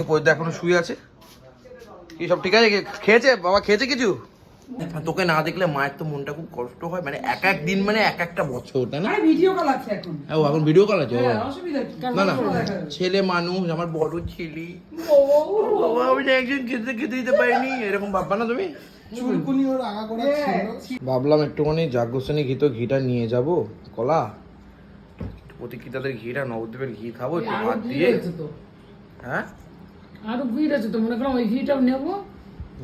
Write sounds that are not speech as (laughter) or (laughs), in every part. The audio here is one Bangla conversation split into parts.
এখনও শুয়ে আছে। কি সব ঠিক আছে? খেয়েছে? বাবা খেয়েছে কিছু? তোকে না দেখলে মায়ের তো মনটা খুব কষ্ট হয়। মানে এক এক দিন মানে এক একটা বছর তাই না? ভিডিও কল আছে এখন। ও এখন ভিডিও কল আছে। হ্যাঁ না না ছেলে মানুষ আমার বড় ছেলে। বাবা। আমি একজন খেতে খেতে দিতে পারিনি। এরকম ভাববা না তুমি? ছিল। ভাবলাম একটুখানি জাগ্রসেনী ঘি তো ঘিটা নিয়ে যাব। কলা? প্রতীক্ষিতাদের ঘিটা নবদ্বীপের ঘি খাব? একটু ভাত দিয়ে। হ্যাঁ? আরও ঘি রয়েছে তো মনে করলাম ওই ঘিটাও নেব।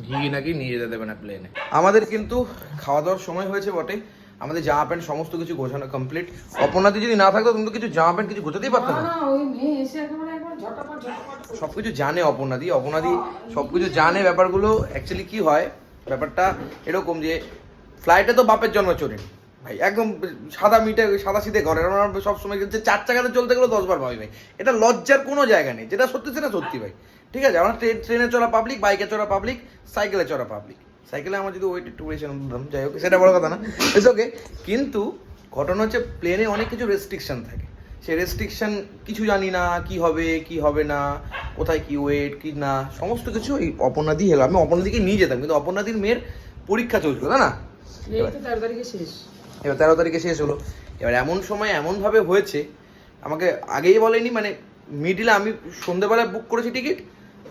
ঘি নাকি নিয়ে যেতে দেবে না প্লেনে আমাদের কিন্তু খাওয়া দাওয়ার সময় হয়েছে বটে। আমাদের জামা প্যান্ট সমস্ত কিছু গোছানো কমপ্লিট অপনাদি যদি না থাকতো তুমি তো কিছু জামা প্যান্ট কিছু গোছাতেই পারতো না। সবকিছু জানে অপনাদি অপনাদি সবকিছু জানে ব্যাপারগুলো। অ্যাকচুয়ালি কি হয় ব্যাপারটা এরকম যে ফ্লাইটে তো বাপের জন্ম চড়ে ভাই একদম সাদা মিটে সাদা সিধে ঘরে। সবসময় চার চাকাতে চলতে গেলে দশবার ভাবি ভাই এটা লজ্জার কোনো জায়গা নেই। যেটা সত্যি সেটা সত্যি ভাই। ঠিক আছে আমরা ট্রেন ট্রেনে চড়া পাবলিক বাইকে চড়া পাবলিক সাইকেলে চড়া পাবলিক সাইকেলে আমার যদি ওয়েট একটু বেশি যাই হোক সেটা বড় কথা না। ইটস ওকে কিন্তু ঘটনা হচ্ছে প্লেনে অনেক কিছু রেস্ট্রিকশন থাকে। সেই রেস্ট্রিকশন কিছু জানি না কি হবে কি হবে না কোথায় কি ওয়েট কি না সমস্ত কিছু এই অপর্ণাদি হেলো আমি অপর্ণাদিকে নিয়ে যেতাম কিন্তু অপর্ণাদির মেয়ের পরীক্ষা চলছিল তাই না? এই তেরো তারিখে শেষ। এবার তেরো তারিখে শেষ হলো। এবার এমন সময় এমনভাবে হয়েছে আমাকে আগেই বলেনি মানে মিডিলে আমি সন্ধেবেলায় বুক করেছি টিকিট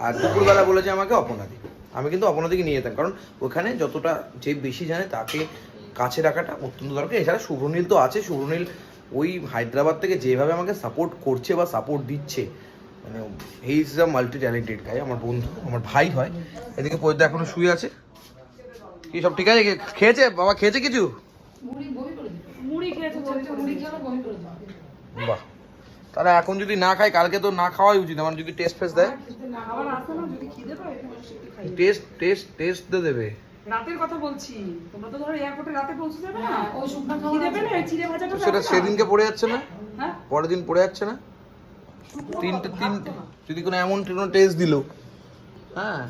আর দুপুরবেলা বলেছে আমাকে অপনাদি। আমি কিন্তু অপনাদিকে নিয়ে যেতাম কারণ ওখানে যতটা যে বেশি জানে তাকে কাছে রাখাটা অত্যন্ত দরকার। এছাড়া শুভনীল তো আছে শুভনীল ওই হায়দ্রাবাদ থেকে যেভাবে আমাকে সাপোর্ট করছে বা সাপোর্ট দিচ্ছে মানে he is a multi talented guy আমার বন্ধু আমার ভাই হয়। এদিকে পয়দা এখনও শুয়ে আছে। কি সব ঠিক আছে? খেয়েছে? বাবা খেয়েছে কিছু? বাহ। তাহলে এখন যদি না খায় কালকে তো না খাওয়াই উচিত আমার যদি টেস্ট ফেস্ট দেয়। টেস্ট টেস্ট টেস্ট দিয়ে দেবে। রাতের কথা বলছি। তোমরা তো ধরো এয়ারপোর্টে রাতে পৌঁছে যাবে না? হ্যাঁ ওই শুকনো কি দেবে না চিড়ে ভাজাটা সেটা সেদিনকে পড়ে যাচ্ছে না? হ্যাঁ? পরের দিন পড়ে যাচ্ছে না? তিনটে তিনটে যদি কোনো এমন কোনো টেস্ট দিল। হ্যাঁ।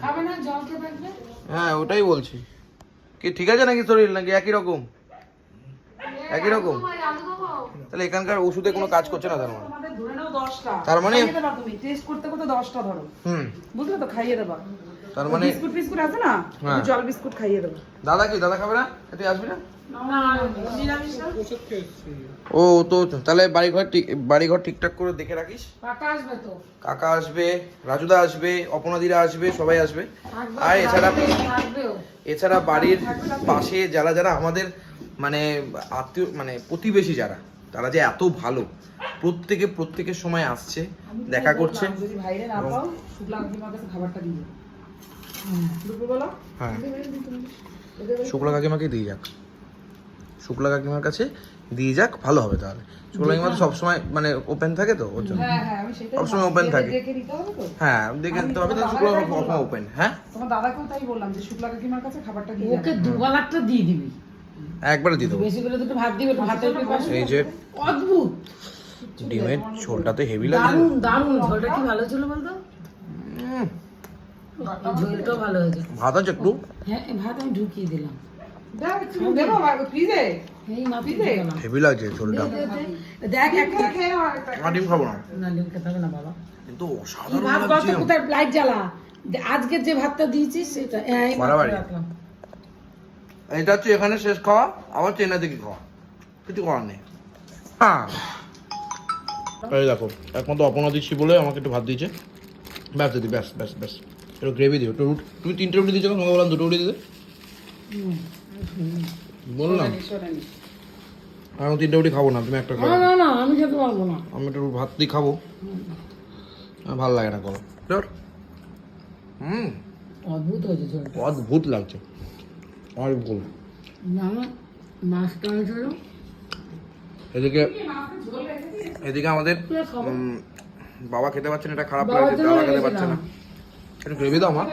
হ্যাঁ ওটাই বলছি। কি ঠিক আছে নাকি শরীর? নাকি একই রকম? একই রকম? তাহলে এখানকার ওষুধে কোনো কাজ করছে না তার মানে? তার মানে- খাইয়ে দেবা তুমি। টেস্ট করতে করতে দশটা ধরো। হুম। বুঝলে তো? খাইয়ে দেবা। তার মানে? বিস্কুট বিস্কুট আছে না? হ্যাঁ। জল বিস্কুট খাইয়ে দেবা। দাদা কি? দাদা খাবে না? তুই আসবি না? ও তো তাহলে বাড়িঘর ঠিক বাড়িঘর ঠিকঠাক করে দেখে রাখিস। পাকা আসবে তো। কাকা আসবে রাজুদা আসবে অপনাদিরা আসবে সবাই আসবে। আর এছাড়া এছাড়া বাড়ির পাশে যারা যারা আমাদের মানে আত্মীয় মানে প্রতিবেশী যারা তারা যে এত ভালো প্রত্যেকে প্রত্যেকের সময় আসছে দেখা করছে। হ্যাঁ। শুক্লা কাকিমাকে দিয়ে যাক। শুক্লা কাকিমার কাছে দিয়ে যাক ভালো হবে তাহলে। শুক্লা কাকিমা তো সবসময় মানে ওপেন থাকে তো ওর জন্য। হ্যাঁ হ্যাঁ আমি সেটাই সবসময় এদের থাকে। হ্যাঁ দেখে নিতে হবে তো শুক্লা কখনো ওপেন হ্যাঁ? তোমার দাদাকেও তাই বললাম যে শুক্লা কাকিমার কাছে খাবারটা দিয়ে ওকে। দুবেলাটা দিয়ে দিবি। একবারে দিয়ে দেবো। বেশি করে দুটো ভাত দিবে একটু ভাতের পিপাসা এই যে অদ্ভুত। ডিমের ঝোলটাতে হেভি লাগছে দারুণ দারুণ। ঝোলটা কি ভালো ছিল বলতো? ঝোলটাও ভালো হয়েছে। ভাত আছে একটু? হ্যাঁ ভাত আমি ঢুকিয়ে দিলাম। দাও, একটু দেবো বা- ফ্রিজে? এই মাপি দিয়ে গেলাম। হেভি লাগছে ঝোলটা। দেখ একটা খেয়ে নাও একটা। আমার ডিম খাব না। না ডিম খেতে হবে না বাবা। কিন্তু অসাধারণ লাগছে। কোথায় লাইট জ্বালা। যে- আজকের যে ভাতটা দিয়েছিস সেটা হ্যাঁ, বাড়াবাড়ি। এটা হচ্ছে এখানে শেষ খাওয়া আবার চেন্নাই থেকে খাওয়া। কিছু করার নেই। হ্যাঁ। এই দেখো একমাত্র অপনা দিচ্ছি বলে আমাকে একটু ভাত দিয়েছে। ব্যাস দিদি ব্যাস ব্যাস ব্যাস। একটু গ্রেভি দিও। একটু রুটি তুমি তিনটে রুটি দিয়েছ তোমাকে বললাম দুটো রুটি দিতে। বললাম। আমি তিনটে রুটি খাব না তুমি একটা খাও। না না আমি খেতে পারব না। আমি একটু ভাত দিয়ে খাব। আমার ভালো লাগে না কোনো হুম। অদ্ভুত হয়েছে অদ্ভুত লাগছে। মাছটা হয়েছিল এদিকে এদিকে আমাদের বাবা খেতে পাচ্ছে না এটা খারাপ লাগছে দাদা খেতে। পাচ্ছে না। একটু গ্রেভি দাও মা।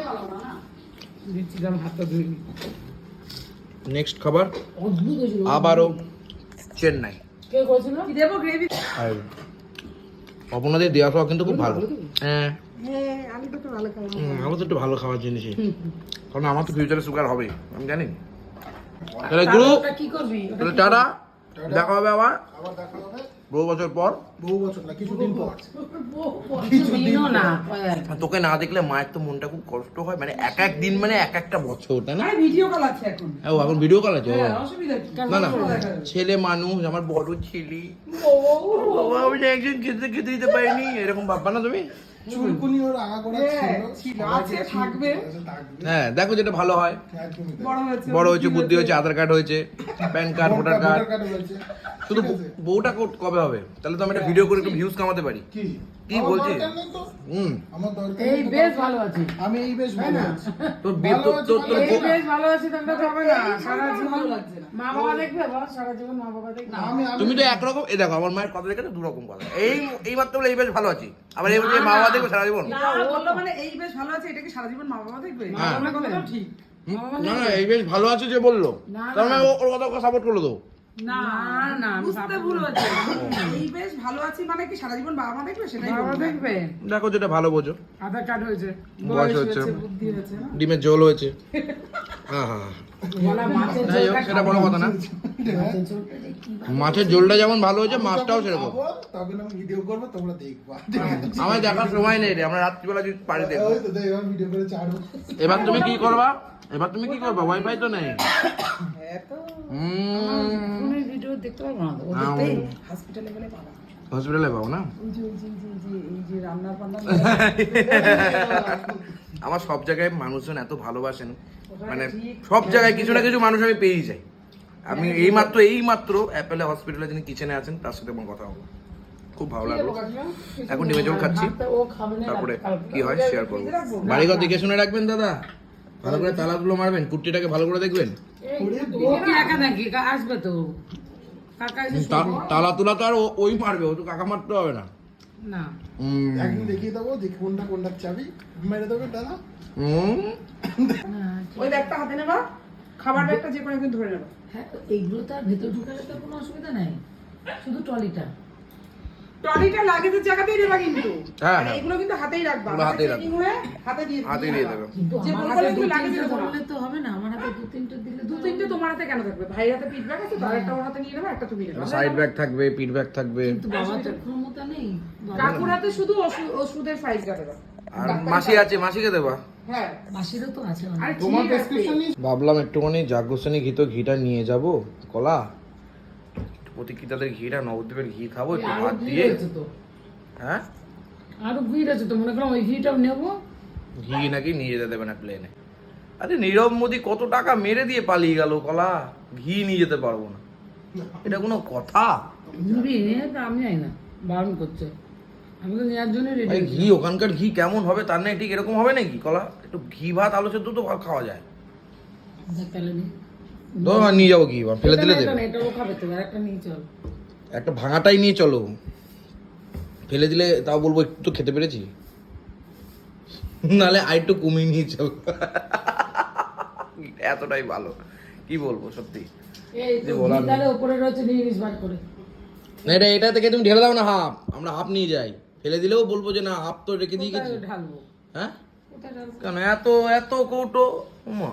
নেক্সট খাবার আবারও চেন্নাই। কে করেছিল? কি দেবো গ্রেভি আর অপনাদের দেওয়া খাওয়া কিন্তু খুব ভালো। হ্যাঁ। হ্যাঁ তো একটু ভালো আমার তো একটু ভালো খাওয়ার জিনিসই। কারণ আমার তো ফিউচারে সুগার হবে আমি জানি। তাহলে গুরু ওটা কি করবি? তাহলে টাটা। দেখা হবে আবার। আবার দেখা হবে। বহু বছর পর। বহু বছর না কিছুদিন পর। তোকে না দেখলে মায়ের তো মনটা খুব কষ্ট হয় মানে এক এক দিন মানে এক একটা বছর তাই না? ভিডিও কল আছে এখন। ও এখন ভিডিও কল আছে। হ্যাঁ, অসুবিধা কি? না না? ছেলে মানুষ আমার বড় ছেলে। বাবা আমি একজন খেতে খেতে দিতে পারিনি এরকম ভাববা না তুমি? হ্যাঁ, ছিল। ছিল, আছে, থাকবে। হ্যাঁ দেখো যেটা ভালো হয়। বড় হয়েছে বড় হয়েছে বুদ্ধি হয়েছে। আধার কার্ড হয়েছে (laughs) প্যান কার্ড ভোটার কার্ড। শুধু বউটা কবে হবে? তাহলে তো আমি একটা ভিডিও করে একটু ভিউজ কামাতে পারি। কি? কি বলছিস? তো। হুম। আমার দরকার এই বেশ ভালো আছে। আমি এই বেশ ভালো না? আছি। (laughs) তোর বিয়ে ভালো তোর আছে, তোর- এই বেশ ভালো আছে তাহলে তো হবে না। সারা জীবন। মা বাবা দেখবে বল সারা জীবন মা বাবা দেখবে। আমি তুমি তো একরকম এই দেখো আমার মায়ের কথা দেখে দু রকম কথা। এই এই মাত্র বলে এই বেশ ভালো আছি। আবার এই বলছে মা বাবা দেখবে সারা জীবন। না বলল মানে এই বেশ ভালো আছে এটা কি সারা জীবন মা বাবা দেখবে? মা। বাবা ঠিক বাবা না না এই বেশ ভালো আছে যে বলল। তার মানে ও- ওর কথা সাপোর্ট করল তো না না বুঝতে ভুল হচ্ছে। এই বেশ ভালো আছি মানে কি সারা জীবন বাবা মা দেখবে? সেটাই বাবা দেখবে? দেখো যেটা ভালো বোঝো। আধার কার্ড হয়েছে। বয়স হয়েছে। বুদ্ধি হয়েছে না? ডিমের জল হয়েছে। (laughs) হ্যাঁ হ্যাঁ। মাছের যাই হোক সেটা বড় কথা না। মাছের ঝোলটা (laughs) যেমন ভালো হয়েছে মাছটাও সেরকম। খাব, আমি ভিডিও করব তোমরা দেখবা। (laughs) আমার দেখার সময় নেই রে আমরা রাত্রিবেলা যদি পারি দেখব। ওই তো দেখ, এবার ভিডিও করে এবার তুমি কি করবা? এবার তুমি কি করবা? ওয়াইফাই তো নেই। হসপিটালে গেলে পাবো না? (laughs) আমার সব জায়গায় মানুষজন এত ভালোবাসেন। মানে সব জায়গায় কিছু না কিছু মানুষ আমি পেয়েই যাই। আমি এই মাত্র এই মাত্র অ্যাপেলে হসপিটালে যিনি কিচেনে আছেন তার সাথে আমার কথা হলো খুব ভালো লাগল। এখন ডিমের ঝোল খাচ্ছি। তারপরে। কি হয় শেয়ার করব। বাড়ি বাড়িঘর দেখে শুনে রাখবেন দাদা? ভালো করে তালাগুলো মারবেন কুর্তিটাকে ভালো করে দেখবেন? আসবে তো। তালা তুলা তো আর ওই মারবে ও তো কাকা মারতে হবে না। না। একদিন দেখিয়ে দেবো দেখি কোনটা কোনটা চাবি। মেরে দেবে টানা। হুম। ওই ব্যাগটা হাতে নেবা খাবার ব্যাগটা যে কোনো একদিন ধরে নেবা। হ্যাঁ এইগুলো তো আর ভেতর ঢুকালে তো কোনো অসুবিধা নাই। শুধু ট্রলিটা। ট্রলিটা লাগেজের জায়গাতেই কিন্তু। হ্যাঁ, আর হ্যাঁ। কিন্তু হাতেই রাখবা। হাতেই হাতেই হাতে দিয়ে হাতে দিয়ে দেবে। যে না। তো হবে না। আমার হাতে দু তিনটে দিলে দু তিনটে তোমার হাতে কেন থাকবে? ভাইয়ের হাতে পিট ব্যাগ আছে তার একটা ওর হাতে নিয়ে নেবা একটা তুমি নেবা। সাইড ব্যাগ থাকবে পিট ব্যাগ থাকবে। কিন্তু বাবা তো ক্ষমতা নেই। কাকুর হাতে শুধু ওষুধের ফাইল কাটে আর মাসি আছে মাসিকে দেবা? হ্যাঁ। মাসিরও তো আছে তোমার প্রেসক্রিপশন ভাবলাম একটুখানি জাগ্রশ্রেণী ঘি তো ঘিটা নিয়ে যাব কলা। প্রতীক্ষিতাদের ঘিটা নবদ্বীপের ঘি খাব একটু ভাত দিয়ে। হ্যাঁ? আরও ভিড় আছে তো মনে করলাম ওই ঘিটাও নেব। ঘি নাকি নিয়ে যেতে দেবে না প্লেনে আরে নীরব মোদি কত টাকা মেরে দিয়ে পালিয়ে গেল কলা? ঘি নিয়ে যেতে পারব না। এটা কোনো কথা? নিবি নিয়ে তো আমি যাই না বারণ করছে। আমি তো নেওয়ার জন্য রেডি ঘি ওখানকার ঘি কেমন হবে তার নাই ঠিক এরকম হবে নাকি কলা? একটু ঘি ভাত আলু সেদ্ধ তো খাওয়া যায়। তাহলে তো নিয়ে যাব ঘি ফেলে দিলে দেবে। একটা ভাঙাটাই নিয়ে চলো। ফেলে দিলে তাও বলব একটু তো খেতে পেরেছি? নালে আর একটু কমিয়ে নিয়ে চলো এতটাই ভালো। কি বলব সত্যি। না এটা এটা থেকে তুমি ঢেলে দাও না হাফ। আমরা হাফ নিয়ে যাই। ফেলে দিলেও বলব যে না হাফ তো রেখে দিয়ে গেছি। হ্যাঁ? কেন এত এত কৌটো? উমা।